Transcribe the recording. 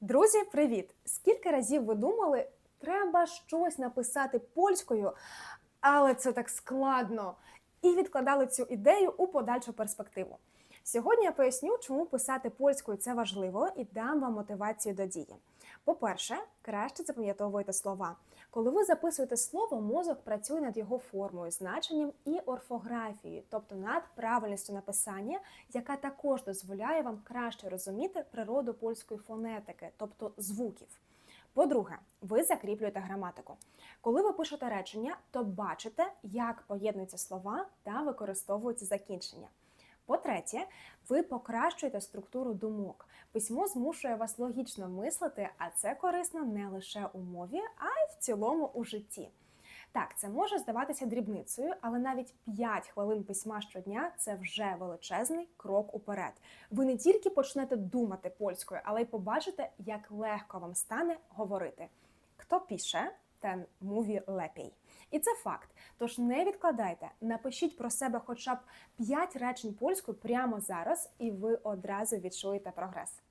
Друзі, привіт! Скільки разів ви думали, треба щось написати польською, але це так складно. І відкладали цю ідею у подальшу перспективу. Сьогодні я поясню, чому писати польською це важливо, і дам вам мотивацію до дії. По-перше, краще запам'ятовуйте слова. Коли ви записуєте слово, мозок працює над його формою, значенням і орфографією, тобто над правильністю написання, яка також дозволяє вам краще розуміти природу польської фонетики, тобто звуків. По-друге, ви закріплюєте граматику. Коли ви пишете речення, то бачите, як поєднуються слова та використовуються закінчення. По-третє, ви покращуєте структуру думок. Письмо змушує вас логічно мислити, а це корисно не лише у мові, а й в цілому у житті. Так, це може здаватися дрібницею, але навіть 5 хвилин письма щодня це вже величезний крок уперед. Ви не тільки почнете думати польською, але й побачите, як легко вам стане говорити. Хто пише, ten муві лепій. І це факт. Тож не відкладайте, напишіть про себе хоча б 5 речень польською прямо зараз, і ви одразу відчуєте прогрес.